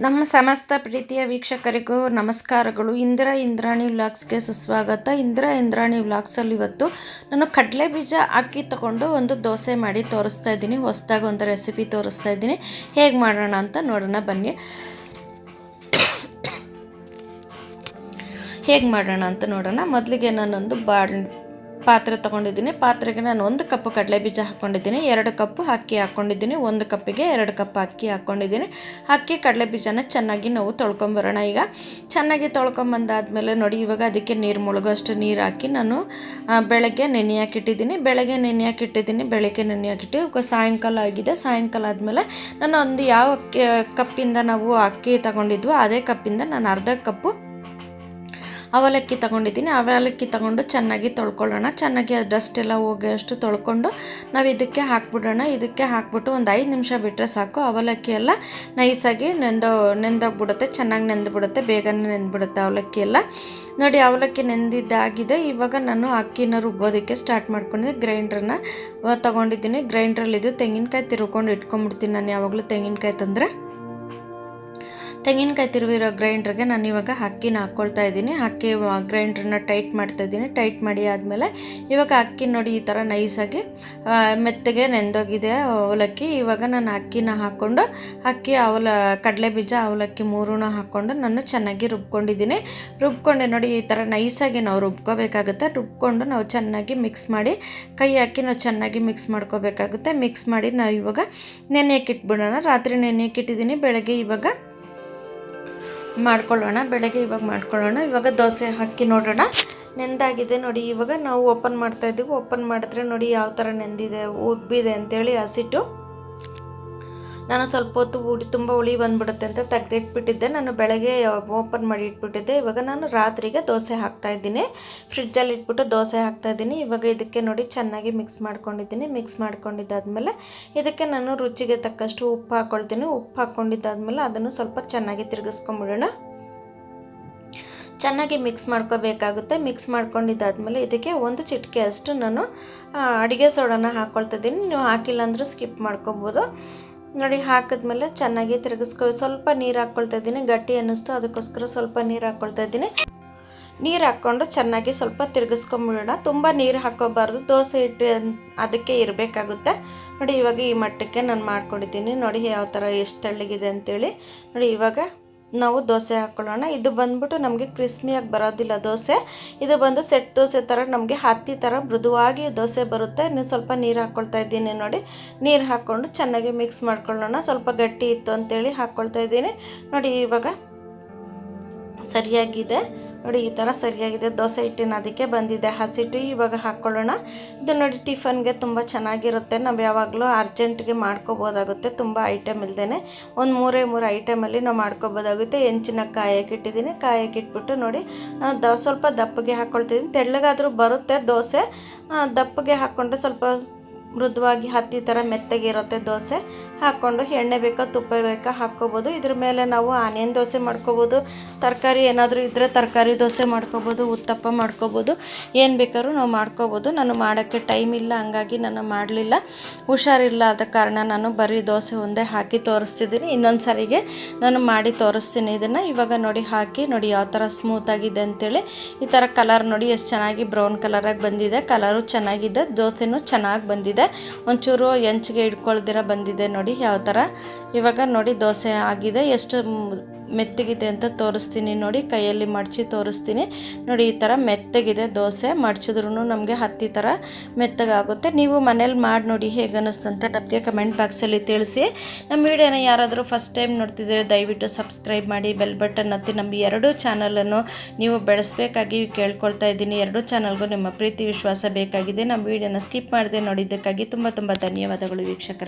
ನಮ್ಮ ಸಮಸ್ತ ಪ್ರೀತಿಯ ವೀಕ್ಷಕರಿಗೂ ನಮಸ್ಕಾರಗಳು. ಇಂದಿರಾ ಇಂದ್ರಾಣಿ ವ್ಲಾಗ್ಸ್ಗೆ ಸುಸ್ವಾಗತ. ಇಂದಿರಾ ಇಂದ್ರಾಣಿ ವ್ಲಾಗ್ಸಲ್ಲಿ ಇವತ್ತು ನಾನು ಕಡಲೆ ಬೀಜ ಅಕ್ಕಿ ತಗೊಂಡು ಒಂದು ದೋಸೆ ಮಾಡಿ ತೋರಿಸ್ತಾ ಇದ್ದೀನಿ. ಹೊಸ್ದಾಗಿ ಒಂದು ರೆಸಿಪಿ ತೋರಿಸ್ತಾ ಇದ್ದೀನಿ. ಹೇಗೆ ಮಾಡೋಣ ಅಂತ ನೋಡೋಣ, ಬನ್ನಿ. ಹೇಗೆ ಮಾಡೋಣ ಅಂತ ನೋಡೋಣ. ಮೊದಲಿಗೆ ನಾನೊಂದು ಬಾಣ್ ಪಾತ್ರೆ ತೊಗೊಂಡಿದ್ದೀನಿ. ಪಾತ್ರೆಗೆ ನಾನು ಒಂದು ಕಪ್ಪು ಕಡಲೆ ಬೀಜ ಹಾಕ್ಕೊಂಡಿದ್ದೀನಿ. ಎರಡು ಕಪ್ಪು ಅಕ್ಕಿ ಹಾಕ್ಕೊಂಡಿದ್ದೀನಿ. ಒಂದು ಕಪ್ಪಿಗೆ ಎರಡು ಕಪ್ ಅಕ್ಕಿ ಹಾಕ್ಕೊಂಡಿದ್ದೀನಿ. ಅಕ್ಕಿ ಕಡಲೆ ಬೀಜನ ಚೆನ್ನಾಗಿ ನಾವು ತೊಳ್ಕೊಂಬರೋಣ ಈಗ. ಚೆನ್ನಾಗಿ ತೊಳ್ಕೊಂಬಂದಾದಮೇಲೆ ನೋಡಿ, ಇವಾಗ ಅದಕ್ಕೆ ನೀರು ಮುಳುಗೋಷ್ಟು ನೀರು ಹಾಕಿ ನಾನು ಬೆಳಗ್ಗೆ ನೆನೆ ಹಾಕಿಟ್ಟಿದ್ದೀನಿ ಬೆಳಗ್ಗೆ ನೆನೆ ಹಾಕಿಟ್ಟಿದ್ದೀನಿ ಬೆಳಗ್ಗೆ ನೆನೆ ಹಾಕಿಟ್ಟು ಸಾಯಂಕಾಲ ಆಗಿದೆ. ಸಾಯಂಕಾಲ ಆದಮೇಲೆ ನಾನು ಒಂದು ಯಾವ ಕಪ್ಪಿಂದ ನಾವು ಅಕ್ಕಿ ತಗೊಂಡಿದ್ವೋ, ಅದೇ ಕಪ್ಪಿಂದ ನಾನು ಅರ್ಧ ಕಪ್ಪು ಅವಲಕ್ಕಿ ತಗೊಂಡಿದ್ದೀನಿ. ಅವಲಕ್ಕಿ ತಗೊಂಡು ಚೆನ್ನಾಗಿ ತೊಳ್ಕೊಳ್ಳೋಣ. ಚೆನ್ನಾಗಿ ಡಸ್ಟ್ ಎಲ್ಲ ಹೋಗೋಷ್ಟು ತೊಳ್ಕೊಂಡು ನಾವು ಇದಕ್ಕೆ ಹಾಕ್ಬಿಡೋಣ. ಇದಕ್ಕೆ ಹಾಕ್ಬಿಟ್ಟು ಒಂದು ಐದು ನಿಮಿಷ ಬಿಟ್ಟರೆ ಸಾಕು. ಅವಲಕ್ಕಿ ಎಲ್ಲ ನೈಸಾಗಿ ನೆಂದೋ, ನೆಂದೋಗ್ಬಿಡುತ್ತೆ. ಚೆನ್ನಾಗಿ ನೆಂದ್ಬಿಡುತ್ತೆ. ಬೇಗನೆ ನೆಂದ್ಬಿಡುತ್ತೆ ಅವಲಕ್ಕಿ ಎಲ್ಲ. ನೋಡಿ ಅವಲಕ್ಕಿ ನೆಂದಿದ್ದಾಗಿದೆ. ಇವಾಗ ನಾನು ಅಕ್ಕಿನ ರುಬ್ಬೋದಕ್ಕೆ ಸ್ಟಾರ್ಟ್ ಮಾಡ್ಕೊಂಡಿದ್ದೆ. ಗ್ರೈಂಡ್ರನ್ನ ತೊಗೊಂಡಿದ್ದೀನಿ. ಗ್ರೈಂಡ್ರಲ್ಲಿದ್ದು ತೆಂಗಿನಕಾಯಿ ತಿರ್ಕೊಂಡು ಇಟ್ಕೊಂಡ್ಬಿಡ್ತೀನಿ ನಾನು ಯಾವಾಗಲೂ ತೆಂಗಿನಕಾಯಿ ತಂದರೆ. ತೆಂಗಿನಕಾಯಿ ತಿರುವಿರೋ ಗ್ರೈಂಡ್ರಿಗೆ ನಾನು ಇವಾಗ ಅಕ್ಕಿನ ಹಾಕ್ಕೊಳ್ತಾ ಇದ್ದೀನಿ. ಅಕ್ಕಿ ಗ್ರೈಂಡ್ರನ್ನ ಟೈಟ್ ಮಾಡ್ತಾ ಇದ್ದೀನಿ. ಟೈಟ್ ಮಾಡಿ ಆದಮೇಲೆ ಇವಾಗ ಅಕ್ಕಿ ನೋಡಿ ಈ ಥರ ನೈಸಾಗಿ ಮೆತ್ತಗೆ ನೆಂದೋಗಿದೆ ಅವಲಕ್ಕಿ. ಇವಾಗ ನಾನು ಅಕ್ಕಿನ ಹಾಕ್ಕೊಂಡು ಅಕ್ಕಿ ಅವಲ, ಕಡಲೆ ಬೀಜ ಅವಲಕ್ಕಿ ಮೂರೂ ಹಾಕ್ಕೊಂಡು ನಾನು ಚೆನ್ನಾಗಿ ರುಬ್ಕೊಂಡಿದ್ದೀನಿ. ರುಬ್ಕೊಂಡೆ ನೋಡಿ ಈ ಥರ ನೈಸಾಗಿ ನಾವು ರುಬ್ಕೋಬೇಕಾಗುತ್ತೆ. ರುಬ್ಕೊಂಡು ನಾವು ಚೆನ್ನಾಗಿ ಮಿಕ್ಸ್ ಮಾಡಿ, ಕೈ ಹಾಕಿ ನಾವು ಚೆನ್ನಾಗಿ ಮಿಕ್ಸ್ ಮಾಡ್ಕೋಬೇಕಾಗುತ್ತೆ. ಮಿಕ್ಸ್ ಮಾಡಿ ನಾವು ಇವಾಗ ನೆನೆಯಕ್ಕೆ ಇಟ್ಬಿಡೋಣ ರಾತ್ರಿ ನೆನೆಯಕ್ಕೆ ಇಟ್ಟಿದ್ದೀನಿ ಬೆಳಗ್ಗೆ ಇವಾಗ ಮಾಡ್ಕೊಳ್ಳೋಣ, ಬೆಳಗ್ಗೆ ಇವಾಗ ಮಾಡ್ಕೊಳ್ಳೋಣ. ಇವಾಗ ದೋಸೆ ಹಾಕಿ ನೋಡೋಣ. ನೆಂದಾಗಿದೆ ನೋಡಿ, ಇವಾಗ ನಾವು ಓಪನ್ ಮಾಡ್ತಾ ಇದ್ದೀವಿ. ಓಪನ್ ಮಾಡಿದ್ರೆ ನೋಡಿ ಯಾವ ಥರ ನೆಂದಿದೆ, ಉಬ್ಬಿದೆ ಅಂಥೇಳಿ ಹಸಿಟ್ಟು. ನಾನು ಸ್ವಲ್ಪ ಹೊತ್ತು ಉಡಿ ತುಂಬ ಉಳಿ ಬಂದುಬಿಡುತ್ತೆ ಅಂತ ತೆಗೆದಿಟ್ಬಿಟ್ಟಿದ್ದೆ. ನಾನು ಬೆಳಗ್ಗೆ ಓಪನ್ ಮಾಡಿ ಇಟ್ಬಿಟ್ಟಿದ್ದೆ. ಇವಾಗ ನಾನು ರಾತ್ರಿಗೆ ದೋಸೆ ಹಾಕ್ತಾ ಇದ್ದೀನಿ. ಫ್ರಿಡ್ಜಲ್ಲಿ ಇಟ್ಬಿಟ್ಟು ದೋಸೆ ಹಾಕ್ತಾ ಇದ್ದೀನಿ. ಇವಾಗ ಇದಕ್ಕೆ ನೋಡಿ ಚೆನ್ನಾಗಿ ಮಿಕ್ಸ್ ಮಾಡ್ಕೊಂಡಿದ್ದೀನಿ. ಮಿಕ್ಸ್ ಮಾಡ್ಕೊಂಡಿದ್ದಾದ್ಮೇಲೆ ಇದಕ್ಕೆ ನಾನು ರುಚಿಗೆ ತಕ್ಕಷ್ಟು ಉಪ್ಪು ಹಾಕ್ಕೊಳ್ತೀನಿ ಉಪ್ಪು ಹಾಕ್ಕೊಂಡಿದ್ದಾದ್ಮೇಲೆ ಅದನ್ನು ಸ್ವಲ್ಪ ಚೆನ್ನಾಗಿ ತಿರುಗಿಸ್ಕೊಂಬಿಡೋಣ. ಚೆನ್ನಾಗಿ ಮಿಕ್ಸ್ ಮಾಡ್ಕೋಬೇಕಾಗುತ್ತೆ. ಮಿಕ್ಸ್ ಮಾಡ್ಕೊಂಡಿದ್ದಾದ್ಮೇಲೆ ಇದಕ್ಕೆ ಒಂದು ಚಿಟಿಕೆ ಅಷ್ಟು ನಾನು ಅಡುಗೆ ಸೋಡಾನ ಹಾಕ್ಕೊಳ್ತಿದ್ದೀನಿ ನೀವು ಹಾಕಿಲ್ಲ ಅಂದರೂ ಸ್ಕಿಪ್ ಮಾಡ್ಕೊಬೋದು. ನೋಡಿ, ಹಾಕಿದ್ಮೇಲೆ ಚೆನ್ನಾಗಿ ತಿರುಗಿಸ್ಕೊ ಸ್ವಲ್ಪ ನೀರು ಹಾಕ್ಕೊಳ್ತಾ ಇದ್ದೀನಿ. ಗಟ್ಟಿ ಅನ್ನಿಸ್ತು, ಅದಕ್ಕೋಸ್ಕರ ಸ್ವಲ್ಪ ನೀರು ಹಾಕ್ಕೊಳ್ತಾ ಇದ್ದೀನಿ. ನೀರು ಹಾಕ್ಕೊಂಡು ಚೆನ್ನಾಗಿ ಸ್ವಲ್ಪ ತಿರುಗಿಸ್ಕೊಂಬಿಡೋಣ. ತುಂಬ ನೀರು ಹಾಕೋಬಾರ್ದು. ದೋಸೆ ಹಿಟ್ಟು ಅದಕ್ಕೆ ಇರಬೇಕಾಗುತ್ತೆ. ನೋಡಿ, ಇವಾಗ ಈ ಮಟ್ಟಕ್ಕೆ ನಾನು ಮಾಡ್ಕೊಂಡಿದ್ದೀನಿ. ನೋಡಿ, ಯಾವ ಥರ ಎಷ್ಟು ತೆಳ್ಳಗಿದೆ ಅಂತೇಳಿ. ನೋಡಿ, ಇವಾಗ ನಾವು ದೋಸೆ ಹಾಕ್ಕೊಳ್ಳೋಣ ಇದು ಬಂದ್ಬಿಟ್ಟು ನಮಗೆ ಕ್ರಿಸ್ಮಿಯಾಗಿ ಬರೋದಿಲ್ಲ ದೋಸೆ. ಇದು ಬಂದು ಸೆಟ್ ದೋಸೆ ಥರ ನಮಗೆ ಹತ್ತಿ ಥರ ಮೃದುವಾಗಿ ದೋಸೆ ಬರುತ್ತೆ. ಇನ್ನು ಸ್ವಲ್ಪ ನೀರು ಹಾಕ್ಕೊಳ್ತಾ ಇದ್ದೀನಿ ನೋಡಿ. ನೀರು ಹಾಕ್ಕೊಂಡು ಚೆನ್ನಾಗಿ ಮಿಕ್ಸ್ ಮಾಡ್ಕೊಳ್ಳೋಣ. ಸ್ವಲ್ಪ ಗಟ್ಟಿ ಇತ್ತು ಅಂತೇಳಿ ಹಾಕ್ಕೊಳ್ತಾ ಇದ್ದೀನಿ. ನೋಡಿ, ಇವಾಗ ಸರಿಯಾಗಿದೆ. ನೋಡಿ, ಈ ಥರ ಸರಿಯಾಗಿದೆ. ದೋಸೆ ಹಿಟ್ಟಿನ ಅದಕ್ಕೆ ಬಂದಿದೆ. ಹಸಿಟ್ಟು ಇವಾಗ ಹಾಕ್ಕೊಳ್ಳೋಣ ಇದು ನೋಡಿ, ಟಿಫನ್ಗೆ ತುಂಬ ಚೆನ್ನಾಗಿರುತ್ತೆ. ನಾವು ಯಾವಾಗಲೂ ಅರ್ಜೆಂಟ್ಗೆ ಮಾಡ್ಕೋಬೋದಾಗುತ್ತೆ. ತುಂಬ ಐಟಮ್ ಇಲ್ದೇ ಒಂದು ಮೂರೇ ಮೂರು ಐಟಮಲ್ಲಿ ನಾವು ಮಾಡ್ಕೋಬೋದಾಗುತ್ತೆ. ಹೆಂಚಿನ ಕಾಯಕ್ಕೆ ಇಟ್ಟಿದ್ದೀನಿ. ಕಾಯಕ್ಕೆ ಇಟ್ಬಿಟ್ಟು ನೋಡಿ ದ, ಸ್ವಲ್ಪ ದಪ್ಪಗೆ ಹಾಕ್ಕೊಳ್ತಿದ್ದೀನಿ ತೆಳ್ಳಗಾದರೂ ಬರುತ್ತೆ ದೋಸೆ. ದಪ್ಪಗೆ ಹಾಕ್ಕೊಂಡ್ರೆ ಸ್ವಲ್ಪ ಮೃದುವಾಗಿ ಹತ್ತಿ ಥರ ಮೆತ್ತಗಿರುತ್ತೆ ದೋಸೆ. ಹಾಕ್ಕೊಂಡು ಎಣ್ಣೆ ಬೇಕಾ ತುಪ್ಪ ಬೇಕಾ ಹಾಕ್ಕೋಬೋದು. ಇದ್ರ ಮೇಲೆ ನಾವು ಆನಿಯನ್ ದೋಸೆ ಮಾಡ್ಕೋಬೋದು. ತರಕಾರಿ ಏನಾದರೂ ಇದ್ದರೆ ತರಕಾರಿ ದೋಸೆ ಮಾಡ್ಕೋಬೋದು, ಉತ್ತಪ್ಪ ಮಾಡ್ಕೋಬೋದು. ಏನು ಬೇಕಾದ್ರೂ ನಾವು ಮಾಡ್ಕೋಬೋದು. ನಾನು ಮಾಡೋಕ್ಕೆ ಟೈಮ್ ಇಲ್ಲ, ಹಂಗಾಗಿ ನಾನು ಮಾಡಲಿಲ್ಲ. ಹುಷಾರಿಲ್ಲ ಆದ ಕಾರಣ ನಾನು ಬರೀ ದೋಸೆ ಒಂದೇ ಹಾಕಿ ತೋರಿಸ್ತಿದ್ದೀನಿ. ಇನ್ನೊಂದು ಸಾರಿಗೆ ನಾನು ಮಾಡಿ ತೋರಿಸ್ತೀನಿ ಇದನ್ನು. ಇವಾಗ ನೋಡಿ ಹಾಕಿ, ನೋಡಿ ಯಾವ ಥರ ಸ್ಮೂತಾಗಿದೆ ಅಂತೇಳಿ. ಈ ಥರ ಕಲರ್ ನೋಡಿ, ಎಷ್ಟು ಚೆನ್ನಾಗಿ ಬ್ರೌನ್ ಕಲರಾಗಿ ಬಂದಿದೆ. ಕಲರು ಚೆನ್ನಾಗಿದೆ, ದೋಸೆನೂ ಚೆನ್ನಾಗಿ ಬಂದಿದೆ. ಒಂಚೂರು ಹೆಂಚಿಗೆ ಇಟ್ಕೊಳ್ದಿರ ಬಂದಿದೆ ನೋಡಿ ಯಾವ ಥರ. ಇವಾಗ ನೋಡಿ ದೋಸೆ ಆಗಿದೆ. ಎಷ್ಟು ಮೆತ್ತಗಿದೆ ಅಂತ ತೋರಿಸ್ತೀನಿ ನೋಡಿ. ಕೈಯಲ್ಲಿ ಮಡಚಿ ತೋರಿಸ್ತೀನಿ. ನೋಡಿ ಈ ಥರ ಮೆತ್ತಗಿದೆ ದೋಸೆ. ಮಡಚಿದ್ರೂ ನಮಗೆ ಹತ್ತಿ ಥರ ಮೆತ್ತಗಾಗುತ್ತೆ. ನೀವು ಮನೇಲಿ ಮಾಡಿ ನೋಡಿ ಹೇಗೆ ಅನ್ನಿಸ್ತು ಅಂತ ನಮಗೆ ಕಮೆಂಟ್ ಬಾಕ್ಸಲ್ಲಿ ತಿಳಿಸಿ. ನಮ್ಮ ವಿಡಿಯೋನ ಯಾರಾದರೂ ಫಸ್ಟ್ ಟೈಮ್ ನೋಡ್ತಿದ್ರೆ ದಯವಿಟ್ಟು ಸಬ್ಸ್ಕ್ರೈಬ್ ಮಾಡಿ, ಬೆಲ್ ಬಟನ್ ಹತ್ತಿ ನಮ್ಮ ಎರಡೂ ಚಾನಲನ್ನು ನೀವು ಬೆಳೆಸಬೇಕಾಗಿ ಕೇಳ್ಕೊಳ್ತಾ ಇದ್ದೀನಿ. ಎರಡೂ ಚಾನಲ್ಗೂ ನಿಮ್ಮ ಪ್ರೀತಿ, ವಿಶ್ವಾಸ ಬೇಕಾಗಿದೆ. ನಮ್ಮ ವಿಡಿಯೋನ ಸ್ಕಿಪ್ ಮಾಡದೆ ನೋಡಿದ್ದಕ್ಕಾಗಿ ತುಂಬ ತುಂಬ ಧನ್ಯವಾದಗಳು ವೀಕ್ಷಕರೇ.